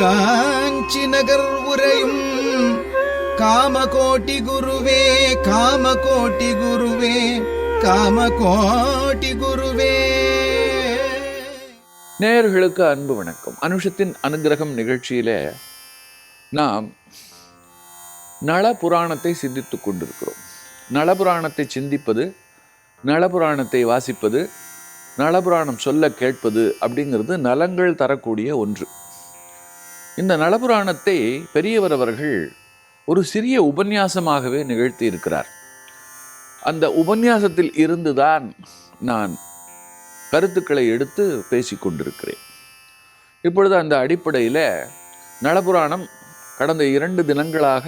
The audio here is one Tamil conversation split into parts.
காஞ்சி நகர் உரையும் காமகோட்டி குருவே காமகோட்டி குருவே காமகோட்டி குருவே. நேயர்களுக்கு அன்பு வணக்கம். அனுஷத்தின் அனுகிரகம் நிகழ்ச்சியில நாம் நளபுராணத்தை சிந்தித்துக் கொண்டிருக்கிறோம். நளபுராணத்தை சிந்திப்பது நளபுராணத்தை வாசிப்பது நளபுராணம் சொல்ல கேட்பது அப்படிங்கிறது நலங்கள் தரக்கூடிய ஒன்று. இந்த நலபுராணத்தை பெரியவர் அவர்கள் ஒரு சிறிய உபன்யாசமாகவே நிகழ்த்தி இருக்கிறார் அந்த உபன்யாசத்தில் இருந்துதான் நான் கருத்துக்களை எடுத்து பேசிக்கொண்டிருக்கிறேன் இப்பொழுது அந்த அடிப்படையில் நலபுராணம் கடந்த இரண்டு தினங்களாக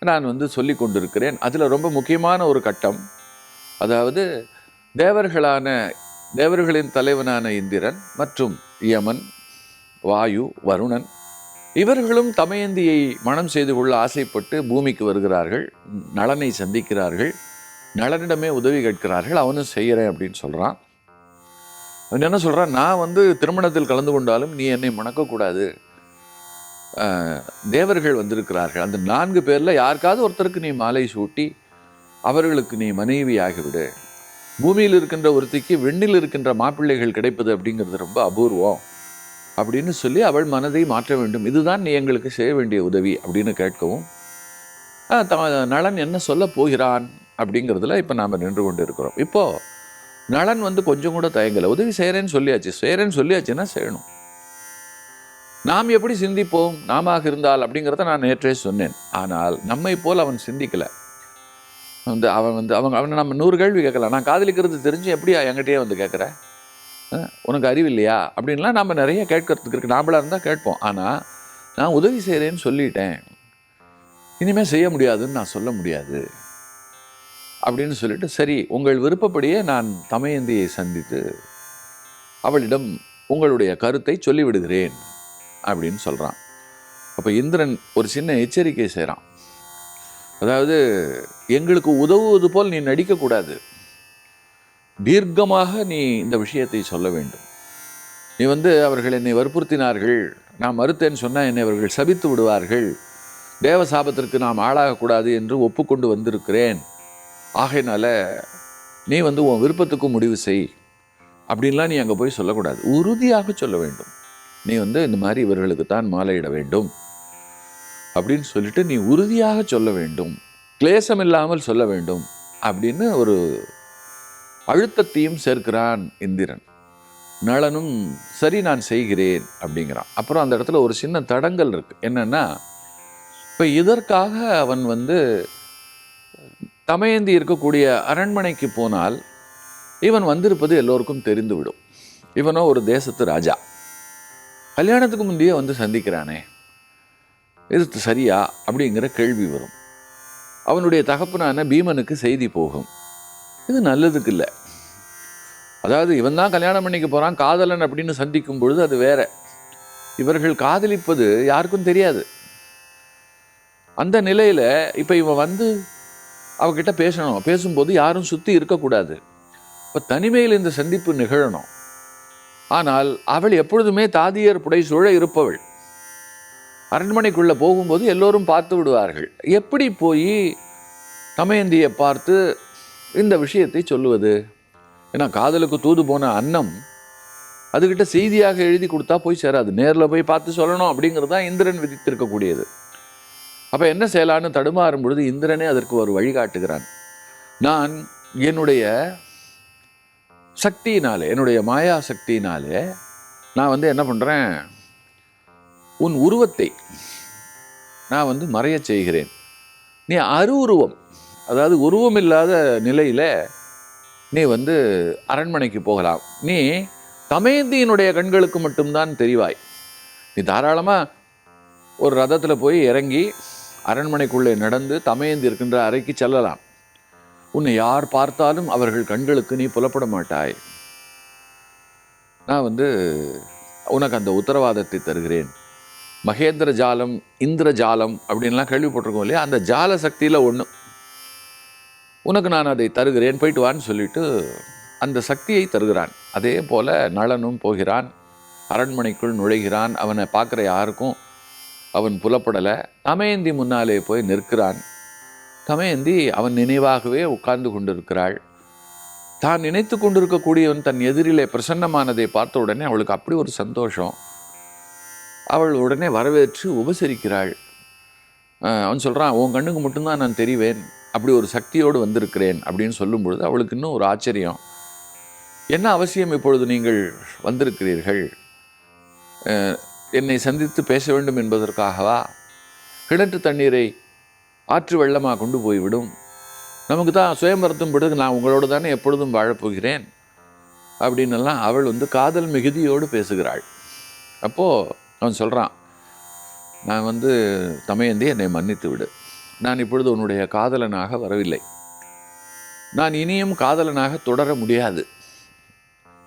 நான் வந்து சொல்லி கொண்டிருக்கிறேன். அதில் ரொம்ப முக்கியமான ஒரு கட்டம் அதாவது தேவர்களான தேவர்களின் தலைவனான இந்திரன் மற்றும் யமன் வாயு வருணன் இவர்களும் தமயந்தியை மனம் செய்து கொள்ள ஆசைப்பட்டு பூமிக்கு வருகிறார்கள் நலனை சந்திக்கிறார்கள் நலனிடமே உதவி கேட்கிறார்கள் அவனும் செய்கிறேன் அப்படின்னு சொல்கிறான் அவன் என்ன சொல்கிறான் நான் வந்து திருமணத்தில் கலந்து கொண்டாலும் நீ என்னை மணக்கக்கூடாது. தேவர்கள் வந்திருக்கிறார்கள். அந்த நான்கு பேரில் யாருக்காவது ஒருத்தருக்கு நீ மாலை சூட்டி அவர்களுக்கு நீ மனைவி ஆகிவிடு பூமியில் இருக்கின்ற ஒருத்திக்கு வெண்ணில் இருக்கின்ற மாப்பிள்ளைகள் கிடைப்பது அப்படிங்கிறது ரொம்ப அபூர்வம். அப்படின்னு சொல்லி அவள் மனதை மாற்ற வேண்டும். இதுதான் நீ எங்களுக்கு செய்ய வேண்டிய உதவி அப்படின்னு கேட்கவும் த- நலன் என்ன சொல்ல போகிறான்? அப்படிங்கிறதுல இப்போ நாம் நின்று கொண்டு இருக்கிறோம் இப்போது நலன் வந்து கொஞ்சம் கூட தயங்கலை. உதவி செய்கிறேன்னு சொல்லியாச்சு. செய்கிறேன்னு சொல்லியாச்சுன்னா செய்யணும். நாம் எப்படி சிந்திப்போம்? நாம இருந்தால் அப்படிங்கிறத நான் நேற்றே சொன்னேன். ஆனால் நம்மை போல் அவன் சிந்திக்கலை. வந்து அவன் வந்து அவங்க அவனை நம்ம நூறு கேள்வி கேட்கலாம். நான் காதலிக்கிறது தெரிஞ்சு எப்படியா என்கிட்டயே வந்து கேட்குறேன் உனக்கு அறிவு இல்லையா? அப்படின்லாம் நம்ம நிறைய கேட்கறதுக்கு இருக்குது நாமளாக இருந்தால் கேட்போம். ஆனால் நான் உதவி செய்கிறேன்னு சொல்லிட்டேன். இனிமேல் செய்ய முடியாதுன்னு நான் சொல்ல முடியாது. அப்படின்னு சொல்லிட்டு சரி உங்கள் விருப்பப்படியே நான் தமயந்தியை சந்தித்து அவளிடம் உங்களுடைய கருத்தை சொல்லிவிடுகிறேன் அப்படின்னு சொல்கிறான் அப்போ இந்திரன் ஒரு சின்ன எச்சரிக்கை செய்கிறான் அதாவது எங்களுக்கு உதவுவது போல் நீ நடிக்கக்கூடாது. தீர்க்கமாக நீ இந்த விஷயத்தை சொல்ல வேண்டும். நீ வந்து அவர்கள் என்னை வற்புறுத்தினார்கள் நான் மறுத்தேன்னு சொன்னால் என்னை அவர்கள் சபித்து விடுவார்கள். தேவ சாபத்திற்கு நாம் ஆளாகக்கூடாது என்று ஒப்புக்கொண்டு வந்திருக்கிறேன். ஆகையினால நீ வந்து உன் விருப்பத்துக்கும் முடிவு செய். அப்படின்லாம் நீ அங்கே போய் சொல்லக்கூடாது. உறுதியாக சொல்ல வேண்டும். நீ வந்து இந்த மாதிரி இவர்களுக்கு தான் மாலையிட வேண்டும். அப்படின்னு சொல்லிட்டு நீ உறுதியாக சொல்ல வேண்டும். கிளேசம் இல்லாமல் சொல்ல வேண்டும். அப்படின்னு ஒரு அழுத்தத்தையும் சேர்க்கிறான் இந்திரன். நளனும் சரி நான் செய்கிறேன் அப்படிங்கிறான். அப்புறம் அந்த இடத்துல ஒரு சின்ன தடங்கல் இருக்குது என்னென்னா இப்போ இதற்காக அவன் வந்து தமயந்தி இருக்கக்கூடிய அரண்மனைக்கு போனால் இவன் வந்திருப்பது எல்லோருக்கும் தெரிந்துவிடும். இவனோ ஒரு தேசத்து ராஜா. கல்யாணத்துக்கு முந்தையே வந்து சந்திக்கிறானே. இது சரியா? அப்படிங்கிற கேள்வி வரும். அவனுடைய தகப்பனான பீமனுக்கு செய்தி போகும். இது நல்லதுக்கு இல்லை அதாவது இவன் தான் கல்யாணம் பண்ணிக்க போகிறான் காதலன் அப்படின்னு சந்திக்கும் பொழுது அது வேற. இவர்கள் காதலிப்பது யாருக்கும் தெரியாது. அந்த நிலையில் இப்போ இவன் வந்து அவகிட்ட பேசணும். பேசும்போது யாரும் சுற்றி இருக்கக்கூடாது. இப்போ தனிமையில் இந்த சந்திப்பு நிகழணும். ஆனால் அவள் எப்பொழுதுமே தாதியர் புடைசூழ இருப்பவள். அரண்மனைக்குள்ளே போகும்போது எல்லோரும் பார்த்து விடுவார்கள். எப்படி போய் தமயந்தியை பார்த்து இந்த விஷயத்தை சொல்லுவது? ஏன்னா காதலுக்கு தூது போன அன்னம் அதுக்கிட்ட செய்தியாக எழுதி கொடுத்தா போய் சேராது. நேரில் போய் பார்த்து சொல்லணும் அப்படிங்கிறது தான் இந்திரன் விதித்திருக்கக்கூடியது. அப்போ என்ன செய்யலான்னு தடுமாறும் பொழுது இந்திரனே அதற்கு ஒரு வழிகாட்டுகிறான் நான் என்னுடைய சக்தியினாலே என்னுடைய மாயா சக்தியினாலே நான் வந்து என்ன பண்ணுறேன் உன் உருவத்தை நான் வந்து மறையச் செய்கிறேன். நீ அருவுருவம் அதாவது உருவம் இல்லாத நிலையில் நீ வந்து அரண்மனைக்கு போகலாம். நீ தமேந்தியினுடைய கண்களுக்கு மட்டும்தான் தெரிவாய். நீ தாராளமாக ஒரு ரதத்தில் போய் இறங்கி அரண்மனைக்குள்ளே நடந்து தமயந்தி இருக்கின்ற அறைக்கு செல்லலாம். உன்னை யார் பார்த்தாலும் அவர்கள் கண்களுக்கு நீ புலப்பட மாட்டாய். நான் வந்து உனக்கு அந்த உத்தரவாதத்தை தருகிறேன். மகேந்திர ஜாலம் இந்திர ஜாலம் அப்படின்லாம் கேள்விப்பட்டிருக்கோம் இல்லையா? அந்த ஜால சக்தியில் ஒன்று உனக்கு நான் அதை தருகிறேன் போயிட்டு வான்னு சொல்லிட்டு அந்த சக்தியை தருகிறான். அதே போல் நளனும் போகிறான். அரண்மனைக்குள் நுழைகிறான். அவனை பார்க்குற யாருக்கும் அவன் புலப்படலை. தமயந்தி முன்னாலே போய் நிற்கிறான். தமயந்தி அவன் நினைவாகவே உட்கார்ந்து கொண்டிருக்கிறாள். தான் நினைத்து கொண்டிருக்கக்கூடியவன் தன் எதிரிலே பிரசன்னமானதை பார்த்த உடனே அவளுக்கு அப்படி ஒரு சந்தோஷம். அவள் உடனே வரவேற்று உபசரிக்கிறாள். அவன் சொல்கிறான் உன் கண்ணுக்கு மட்டும்தான் நான் தெரிவேன். அப்படி ஒரு சக்தியோடு வந்திருக்கிறேன் அப்படின்னு சொல்லும் பொழுது அவளுக்கு இன்னும் ஒரு ஆச்சரியம். என்ன அவசியம் இப்பொழுது நீங்கள் வந்திருக்கிறீர்கள்? என்னை சந்தித்து பேச வேண்டும் என்பதற்காகவா? கிணற்று தண்ணீரை ஆற்று வெள்ளமாக கொண்டு போய்விடும். நமக்கு தான் சுயம்பரத்தும் விடுது நான் உங்களோடு தானே எப்பொழுதும் வாழப்போகிறேன்? அப்படின்னெல்லாம் அவள் வந்து காதல் மிகுதியோடு பேசுகிறாள். அப்போது அவன் சொல்கிறான் நான் வந்து தமையந்தி என்னை மன்னித்து விடு. நான் இப்பொழுது உன்னுடைய காதலனாக வரவில்லை. நான் இனியும் காதலனாக தொடர முடியாது.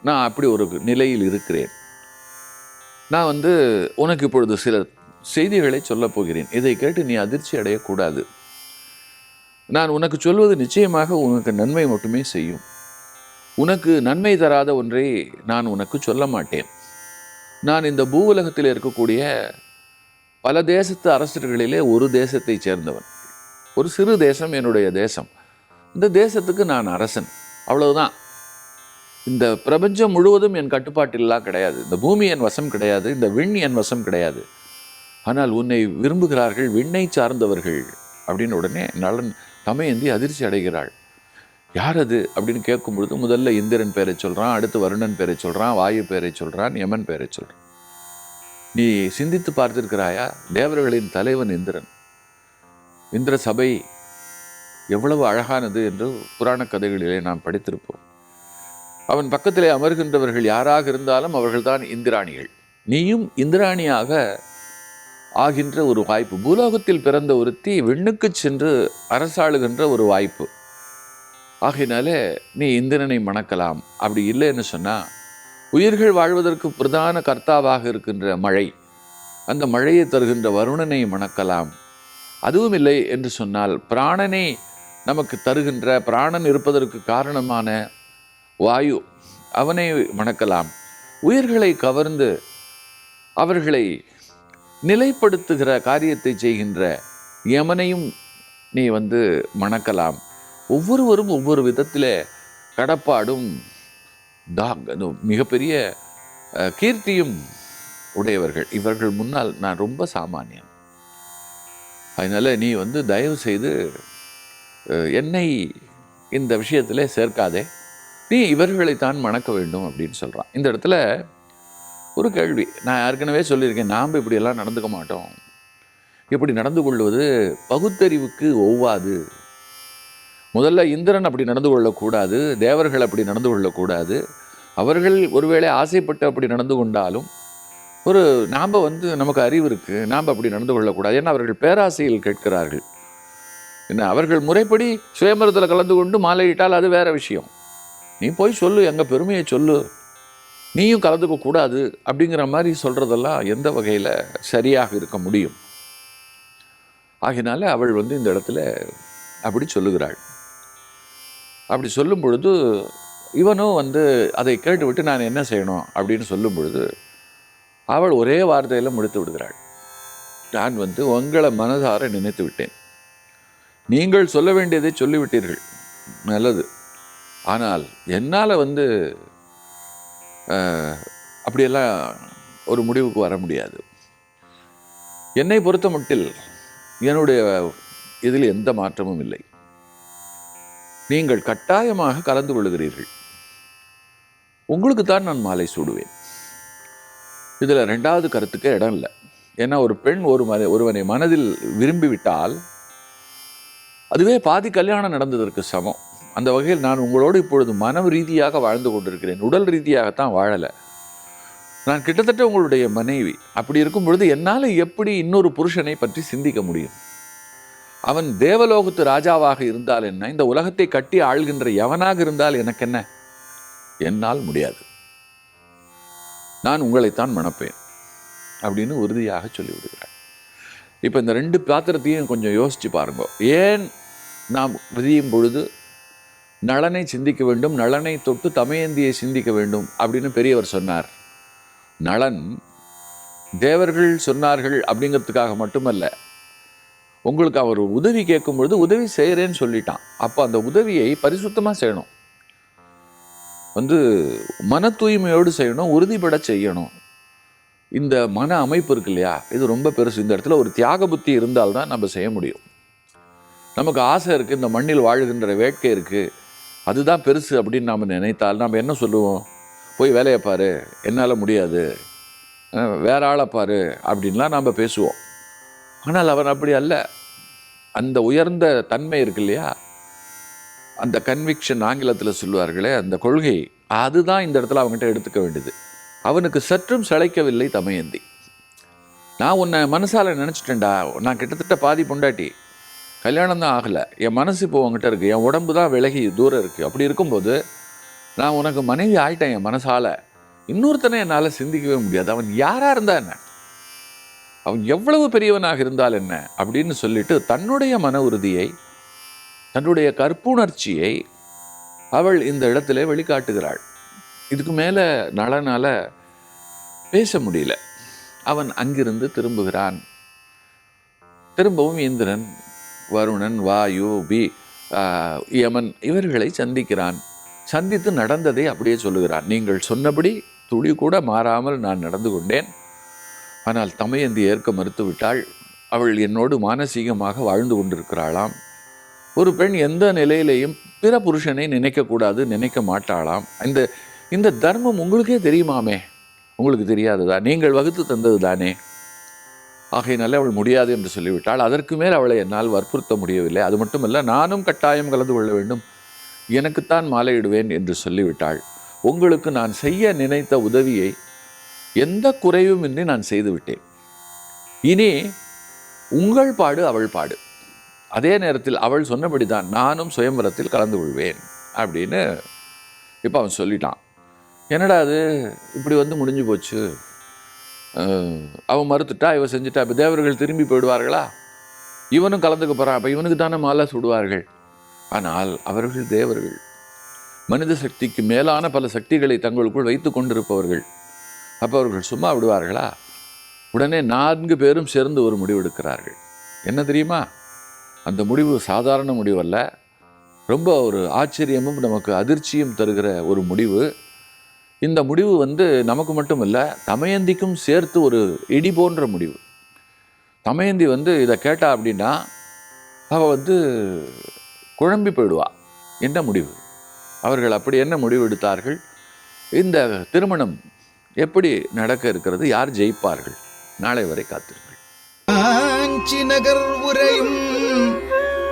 நான் அப்படி ஒரு நிலையில் இருக்கிறேன். நான் வந்து உனக்கு இப்பொழுது சில செய்திகளை சொல்லப் போகிறேன். இதை கேட்டு நீ அதிர்ச்சி அடையக்கூடாது நான் உனக்கு சொல்வது நிச்சயமாக உனக்கு நன்மை மட்டுமே செய்யும். உனக்கு நன்மை தராத ஒன்றை நான் உனக்கு சொல்ல மாட்டேன். நான் இந்த பூவுலகத்தில் இருக்கக்கூடிய பல தேசத்து அரசர்களிலே ஒரு தேசத்தைச் சேர்ந்தவன். ஒரு சிறு தேசம் என்னுடைய தேசம். இந்த தேசத்துக்கு நான் அரசன். அவ்வளவுதான். இந்த பிரபஞ்சம் முழுவதும் என் கட்டுப்பாட்டிலாம் கிடையாது. இந்த பூமி என் வசம் கிடையாது. இந்த விண் என் வசம் கிடையாது. ஆனால் உன்னை விரும்புகிறார்கள் விண்ணை சார்ந்தவர்கள். அப்படின்னு உடனே நலன் தமையந்தி அதிர்ச்சி அடைகிறாள். யார் அது அப்படின்னு கேட்கும் பொழுது முதல்ல இந்திரன் பேரை சொல்கிறான் அடுத்து வருணன் பேரை சொல்கிறான் வாயு பேரை சொல்கிறான் யமன் பேரை சொல்கிறான் நீ சிந்தித்து பார்த்திருக்கிறாயா? தேவர்களின் தலைவன் இந்திரன். இந்திர சபை எவ்வளவு அழகானது என்று புராண கதைகளிலே நாம் படித்திருப்போம். அவன் பக்கத்திலே அமர்கின்றவர்கள் யாராக இருந்தாலும் அவர்கள்தான் இந்திராணிகள். நீயும் இந்திராணியாக ஆகின்ற ஒரு வாய்ப்பு பூலோகத்தில் பிறந்த ஒருத்தி விண்ணுக்குச் சென்று அரசாளுகின்ற ஒரு வாய்ப்பு. ஆகையினாலே நீ இந்திரனை மணக்கலாம். அப்படி இல்லைன்னு சொன்னால் உயிர்கள் வாழ்வதற்கு பிரதான கர்த்தாவாக இருக்கின்ற மழை அந்த மழையை தருகின்ற வருணனை மணக்கலாம். அதுவும் இல்லை என்று சொன்னால் பிராணனை நமக்கு தருகின்ற பிராணன் இருப்பதற்கு காரணமான வாயு. அவனை மணக்கலாம் உயிர்களை கவர்ந்து அவர்களை நிலைப்படுத்துகிற காரியத்தை செய்கின்ற யமனையும் நீ வந்து மணக்கலாம். ஒவ்வொருவரும் ஒவ்வொரு விதத்தில் கடப்பாடும் டாக் மிகப்பெரிய அஹ், கீர்த்தியும் உடையவர்கள். இவர்கள் முன்னால் நான் ரொம்ப சாமானியன். அதனால் நீ வந்து தயவு செய்து என்னை இந்த விஷயத்தில் சேர்க்காதே. நீ இவர்களைத்தான் மணக்க வேண்டும் அப்படின்னு சொல்கிறான் இந்த இடத்துல ஒரு கேள்வி. நான் ஏற்கனவே சொல்லியிருக்கேன் நாம் இப்படியெல்லாம் நடந்துக்க மாட்டோம். இப்படி நடந்து கொள்வது பகுத்தறிவுக்கு ஒவ்வாது. முதல்ல இந்திரன் அப்படி நடந்து கொள்ளக்கூடாது தேவர்கள் அப்படி நடந்து கொள்ளக்கூடாது. அவர்கள் ஒருவேளை ஆசைப்பட்டு அப்படி நடந்து கொண்டாலும் ஒரு நாம் வந்து நமக்கு அறிவு இருக்குது நாம் அப்படி நடந்து கொள்ளக்கூடாது ஏன்னா அவர்கள் பேராசையில் கேட்கிறார்கள். என்ன அவர்கள் முறைப்படி சுயமரத்தில் கலந்து கொண்டு மாலையிட்டால் அது வேற விஷயம். நீ போய் சொல்லு எங்கள் பெருமையை சொல்லு. நீயும் கலந்துக்க கூடாது அப்படிங்கிற மாதிரி சொல்கிறதெல்லாம் எந்த வகையில் சரியாக இருக்க முடியும்? ஆகினால அவள் வந்து இந்த இடத்துல அப்படி சொல்லுகிறாள். அப்படி சொல்லும் பொழுது இவனும் வந்து அதை கேட்டுவிட்டு நான் என்ன செய்யணும் அப்படின்னு சொல்லும் பொழுது அவள் ஒரே வார்த்தையில் முடித்து விடுகிறாள். நான் வந்து உங்களை மனதார நினைத்து விட்டேன். நீங்கள் சொல்ல வேண்டியதை சொல்லிவிட்டீர்கள். நல்லது. ஆனால் என்னால் வந்து அப்படியெல்லாம் ஒரு முடிவுக்கு வர முடியாது. என்னை பொறுத்த மட்டில் என்னுடைய இதில் எந்த மாற்றமும் இல்லை. நீங்கள் கட்டாயமாக கலந்து கொள்கிறீர்கள் உங்களுக்கு தான் நான் மாலை சூடுவேன். இதில் ரெண்டாவது கருத்துக்கு இடம் இல்லை. ஏன்னா ஒரு பெண் ஒரு மன ஒருவனை மனதில் விரும்பிவிட்டால் அதுவே பாதி கல்யாணம் நடந்ததற்கு சமம். அந்த வகையில் நான் உங்களோடு இப்பொழுது மன ரீதியாக வாழ்ந்து கொண்டிருக்கிறேன். உடல் ரீதியாகத்தான் வாழலை. நான் கிட்டத்தட்ட உங்களுடைய மனைவி. அப்படி இருக்கும் பொழுது என்னால் எப்படி இன்னொரு புருஷனை பற்றி சிந்திக்க முடியும்? அவன் தேவலோகத்து ராஜாவாக இருந்தால் என்ன? இந்த உலகத்தை கட்டி ஆள்கின்ற எவனாக இருந்தால் எனக்கு என்ன? என்னால் முடியாது. நான் உங்களைத்தான் மணப்பேன் அப்படின்னு உறுதியாக சொல்லிவிடுகிறார். இப்போ இந்த ரெண்டு பாத்திரத்தையும் கொஞ்சம் யோசித்து பாருங்க. ஏன் நாம் விதியும் பொழுது நலனை சிந்திக்க வேண்டும் நலனை தொட்டு தமயந்தியை சிந்திக்க வேண்டும் அப்படின்னு பெரியவர் சொன்னார். நலன் தேவர்கள் சொன்னார்கள் அப்படிங்கிறதுக்காக மட்டுமல்ல உங்களுக்கு அவர் உதவி கேட்கும் பொழுது உதவி செய்கிறேன்னு சொல்லிட்டான். அப்போ அந்த உதவியை பரிசுத்தமாக செய்யணும். வந்து மன தூய்மையோடு செய்யணும் உறுதிப்பட செய்யணும். இந்த மன அமைப்பு இருக்கு இல்லையா? இது ரொம்ப பெருசு. இந்த இடத்துல ஒரு தியாக புத்தி இருந்தால்தான் நம்ம செய்ய முடியும். நமக்கு ஆசை இருக்குது இந்த மண்ணில் வாழுகின்ற வேட்கை இருக்குது அதுதான் பெருசு அப்படின்னு நாம் நினைத்தால் நாம் என்ன சொல்லுவோம்? போய் வேலையை பாரு என்னால் முடியாது. வேற ஆளை பாரு அப்படின்லாம் நாம் பேசுவோம். ஆனால் அவன் அப்படி அல்ல. அந்த உயர்ந்த தன்மை இருக்கு இல்லையா? அந்த கன்விக்ஷன் ஆங்கிலத்தில் சொல்லுவார்களே அந்த கொள்கை அதுதான் இந்த இடத்துல அவங்ககிட்ட எடுத்துக்க வேண்டியது. அவனுக்கு சற்றும் சளைக்கவில்லை தமயந்தி. நான் உன்னை மனசால் நினச்சிட்டேன்டா நான் கிட்டத்தட்ட பாதி பொண்டாட்டி. கல்யாணம் தான் ஆகலை. என் மனசு இப்போ உங்ககிட்ட இருக்குது என் உடம்பு தான் விலகி தூரம் இருக்குது அப்படி இருக்கும்போது நான் உனக்கு மனைவி ஆயிட்டேன் என் மனசால். இன்னொருத்தனை என்னால் சிந்திக்கவே முடியாது. அவன் யாராக இருந்தா என்ன? அவன் எவ்வளவு பெரியவனாக இருந்தால் என்ன? அப்படின்னு சொல்லிட்டு தன்னுடைய மன உறுதியை தன்னுடைய கற்புணர்ச்சியை அவள் இந்த இடத்திலே வெளிக்காட்டுகிறாள். இதுக்கு மேலே நலனால பேச முடியல. அவன் அங்கிருந்து திரும்புகிறான். திரும்பவும் இந்திரன் வருணன் வாயு பி யமன் இவர்களை சந்திக்கிறான். சந்தித்து நடந்ததை அப்படியே சொல்லுகிறான். நீங்கள் சொன்னபடி துளி கூட மாறாமல் நான் நடந்து கொண்டேன். ஆனால் தமையந்தி ஏற்க மறுத்துவிட்டாள். அவள் என்னோடு மானசீகமாக வாழ்ந்து கொண்டிருக்கிறாளாம். ஒரு பெண் எந்த நிலையிலையும் பிற புருஷனை நினைக்கக்கூடாது நினைக்க மாட்டாளாம். இந்த இந்த தர்மம் உங்களுக்கே தெரியுமாமே? உங்களுக்கு தெரியாததா? நீங்கள் வகுத்து தந்தது தானே? ஆகையினால அவள் முடியாது என்று சொல்லிவிட்டாள். அதற்கு மேல் அவளை என்னால் வற்புறுத்த முடியவில்லை. அது மட்டுமல்ல நானும் கட்டாயம் கலந்து கொள்ள வேண்டும். எனக்குத்தான் மாலையிடுவேன் என்று சொல்லிவிட்டாள். உங்களுக்கு நான் செய்ய நினைத்த உதவியை எந்த குறைவுமின்றி நான் செய்துவிட்டேன். இனி உங்கள் பாடு அவள் பாடு. அதே நேரத்தில் அவள் சொன்னபடி தான் நானும் சுயம்பரத்தில் கலந்து கொள்வேன் அப்படின்னு இப்போ அவன் சொல்லிட்டான். என்னடா அது? இப்படி வந்து முடிஞ்சு போச்சு. அவன் மறுத்துட்டா இவன் செஞ்சுட்டா இப்போ தேவர்கள் திரும்பி போயிடுவார்களா? இவனும் கலந்துக்க போகிறான் அப்போ இவனுக்கு தானே மாலை சுடுவார்கள்? ஆனால் அவர்கள் தேவர்கள் மனித சக்திக்கு மேலான பல சக்திகளை தங்களுக்குள் வைத்து கொண்டிருப்பவர்கள் அப்போ அவர்கள் சும்மா விடுவார்களா? உடனே நான்கு பேரும் சேர்ந்து ஒரு முடிவெடுக்கிறார்கள் என்ன தெரியுமா? அந்த முடிவு சாதாரண முடிவல்ல. ரொம்ப ஒரு ஆச்சரியமும் நமக்கு அதிர்ச்சியும் தருகிற ஒரு முடிவு. இந்த முடிவு வந்து நமக்கு மட்டும் இல்லை தமயந்திக்கும் சேர்த்து ஒரு இடி போன்ற முடிவு. தமயந்தி வந்து இதை கேட்டா அப்படின்னா அவள் வந்து குழம்பி போயிடுவா. என்ன முடிவு? அவர்கள் அப்படி என்ன முடிவு எடுத்தார்கள்? இந்த திருமணம் எப்படி நடக்க இருக்கிறது? யார் ஜெயிப்பார்கள்? நாளை வரை காத்திருங்கள். காஞ்சி நகர் உரையும்